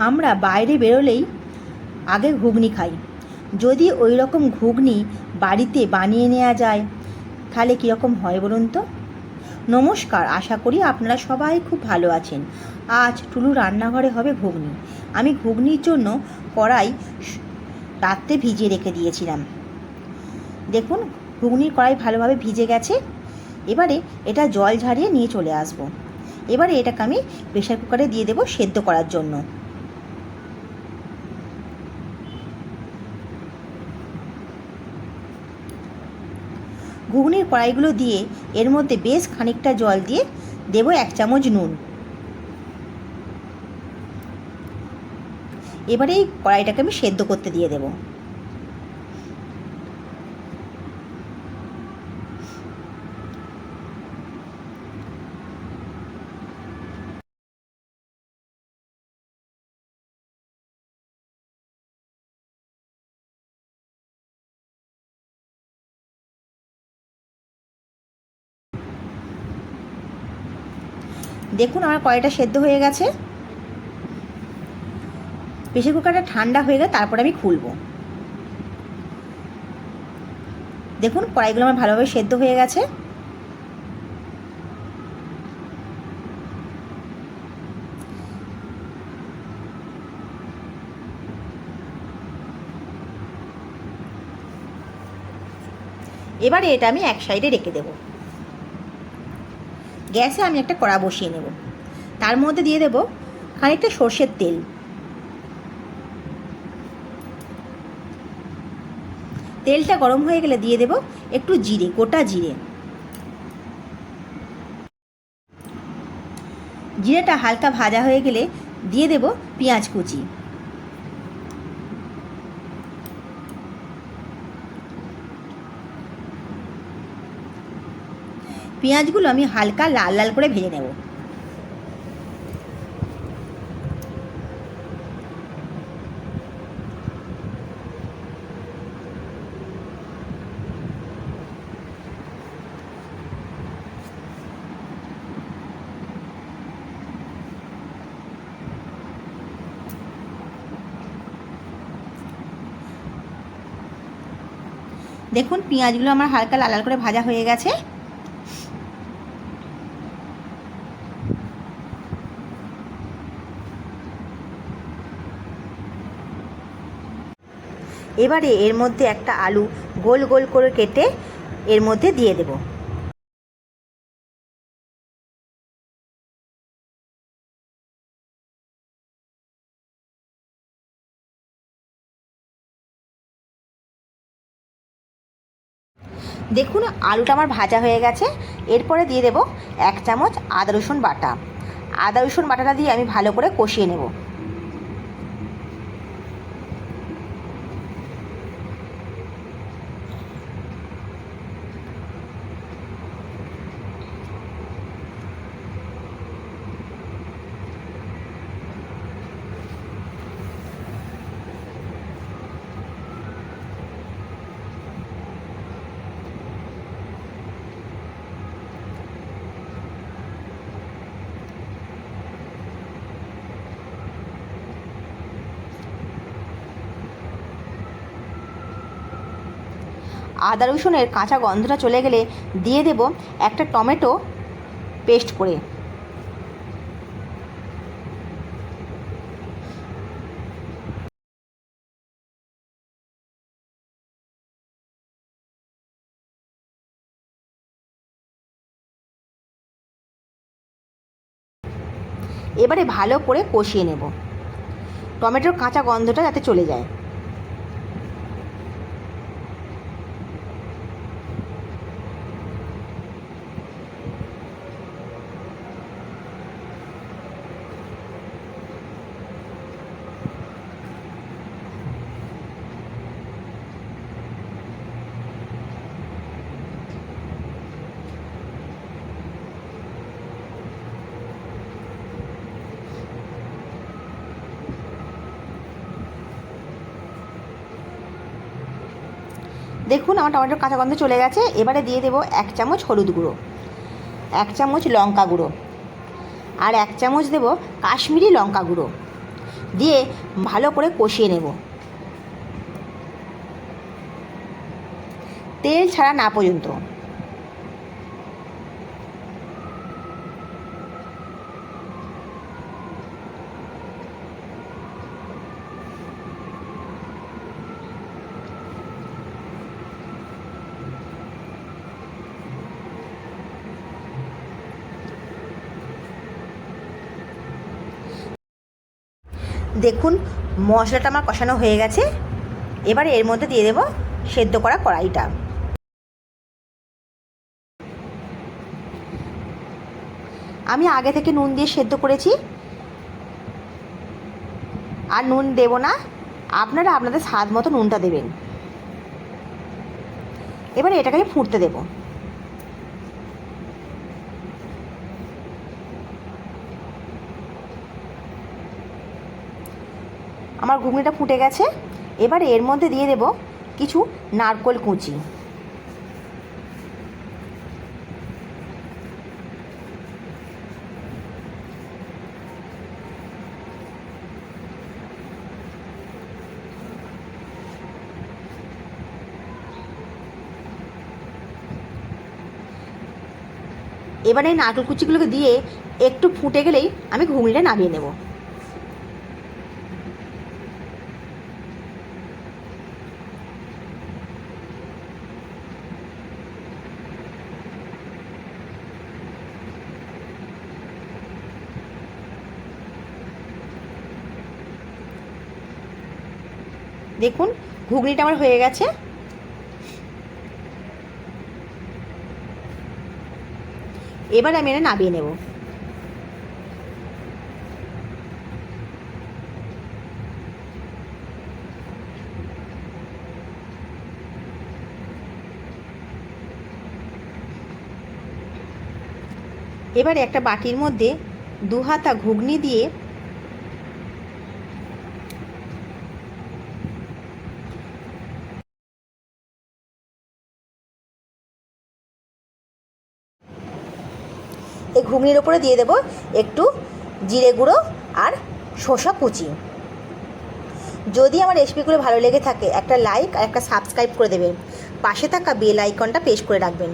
আমরা বাইরে বেরোলেই আগে ঘুগনি খাই। যদি ওই রকম ঘুগনি বাড়িতে বানিয়ে নেওয়া যায়, তাহলে কীরকম হয় বলুন তো? নমস্কার, আশা করি আপনারা সবাই খুব ভালো আছেন। আজ টুলু রান্নাঘরে হবে ঘুগনি। আমি ঘুগনির জন্য কড়াই রাত্রে ভিজিয়ে রেখে দিয়েছিলাম। দেখুন, ঘুগনির কড়াই ভালোভাবে ভিজে গেছে। এবারে এটা জল ঝাড়িয়ে নিয়ে চলে আসব। এবারে এটাকে আমি প্রেশার কুকারে দিয়ে দেবো সেদ্ধ করার জন্য। ঘুগনির কড়াইগুলো দিয়ে এর মধ্যে বেশ খানিকটা জল দিয়ে দেব এক চামচ নুন। এবারে এই কড়াইটাকে আমি সেদ্ধ করতে দিয়ে দেবো। দেখুন আমার কড়াইটা সেদ্ধ হয়ে গেছে। প্রেশার কুকারটা ঠান্ডা হয়ে গেলে তারপরে আমি খুলবো। দেখুন কড়াইগুলো আমার ভালোভাবে সেদ্ধ হয়ে গেছে। এবারে এটা আমি এক সাইডে রেখে দেবো। গ্যাসে আমি একটা কড়া বসিয়ে নেব। তার মধ্যে দিয়ে দেব খানিকটা সর্ষের তেল। তেলটা গরম হয়ে গেলে দিয়ে দেব একটু জিরে, গোটা জিরে। জিরেটা হালকা ভাজা হয়ে গেলে দিয়ে দেব পেঁয়াজ কুচি। পেঁয়াজগুলো আমি হালকা লাল লাল করে ভেজে নেব। দেখুন, পেঁয়াজগুলো আমার হালকা লাল লাল করে ভাজা হয়ে গেছে। এবারে এর মধ্যে একটা আলু গোল গোল করে কেটে এর মধ্যে দিয়ে দেব। দেখুন, আলুটা আমার ভাজা হয়ে গেছে। এরপরে দিয়ে দেব এক চামচ আদা রসুন বাটা। আদা রসুন বাটাটা দিয়ে আমি ভালো করে কষিয়ে নেব। আদা রসুনের কাঁচা গন্ধটা চলে গেলে দিয়ে দেব একটা টমেটো পেস্ট করে। এবারে ভালো করে কষিয়ে নেব। টমেটোর কাঁচা গন্ধটা যাতে চলে যায়। দেখুন, আমার টমেটোর কাঁচা গন্ধ চলে গেছে। এবারে দিয়ে দেবো এক চামচ হলুদ গুঁড়ো, এক চামচ লঙ্কা গুঁড়ো, আর এক চামচ দেব কাশ্মীরি লঙ্কা গুঁড়ো। দিয়ে ভালো করে কষিয়ে নেব। তেল ছাড়া না পর্যন্ত। দেখুন, মশলাটা আমার কষানো হয়ে গেছে। এবারে এর মধ্যে দিয়ে দেব সেদ্ধ করা কড়াইটা। আমি আগে থেকে নুন দিয়ে সেদ্ধ করেছি। আর নুন দেব না, আপনারা আপনাদের স্বাদ মতো নুনটা দেবেন। এবারে এটাকে আমি ফুটতে দেবো। আমার ঘুগনিটা ফুটে গেছে। এবারে এর মধ্যে দিয়ে দেব কিছু নারকোল কুচি। এবারে এই নারকেল কুচিগুলোকে দিয়ে একটু ফুটে গেলেই আমি ঘুগনিটা নামিয়ে নেব। দেখুন, ঘুগনিটা আমার হয়ে গেছে। এবার আমি এটা নামিয়ে নেব। এবারে একটা বাটির মধ্যে দু হাতা ঘুগনি দিয়ে ঘুগনির ওপরে দিয়ে দেবো একটু জিরে গুঁড়ো আর শসা কুচি। যদি আমার রেসিপিগুলো ভালো লেগে থাকে, একটা লাইক আর একটা সাবস্ক্রাইব করে দেবেন। পাশে থাকা বেল আইকনটা পেশ করে রাখবেন।